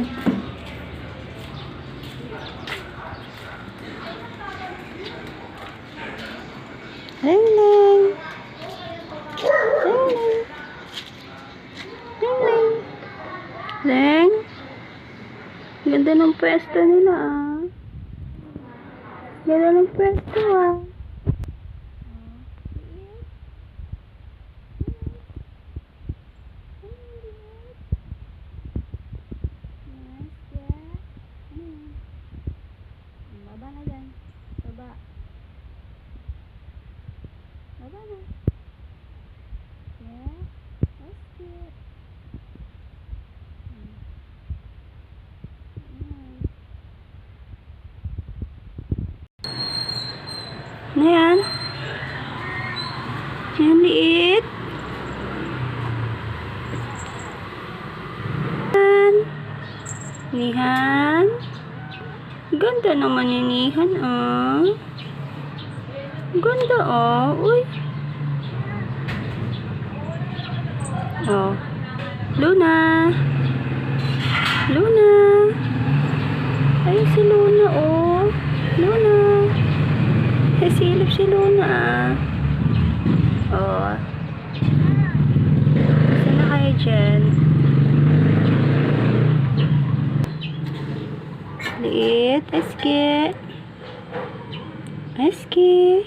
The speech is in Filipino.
Ling ling. Ling ling. Ling. Ganda ng pwesto nila ah. Ganda ng pwesto ah. Baba na. Yeah. That's cute. Mm. Mm. Ano yan? Yan liit. Yan. Nihan. Ganda naman ni Nihan, ah. Ganda, ah. Uy. Oh. Luna. Luna. Ayun si Luna, oh. Luna. Nasilip si Luna, ah. Oh. Saan na kayo dyan? Liit. Eske. Eske.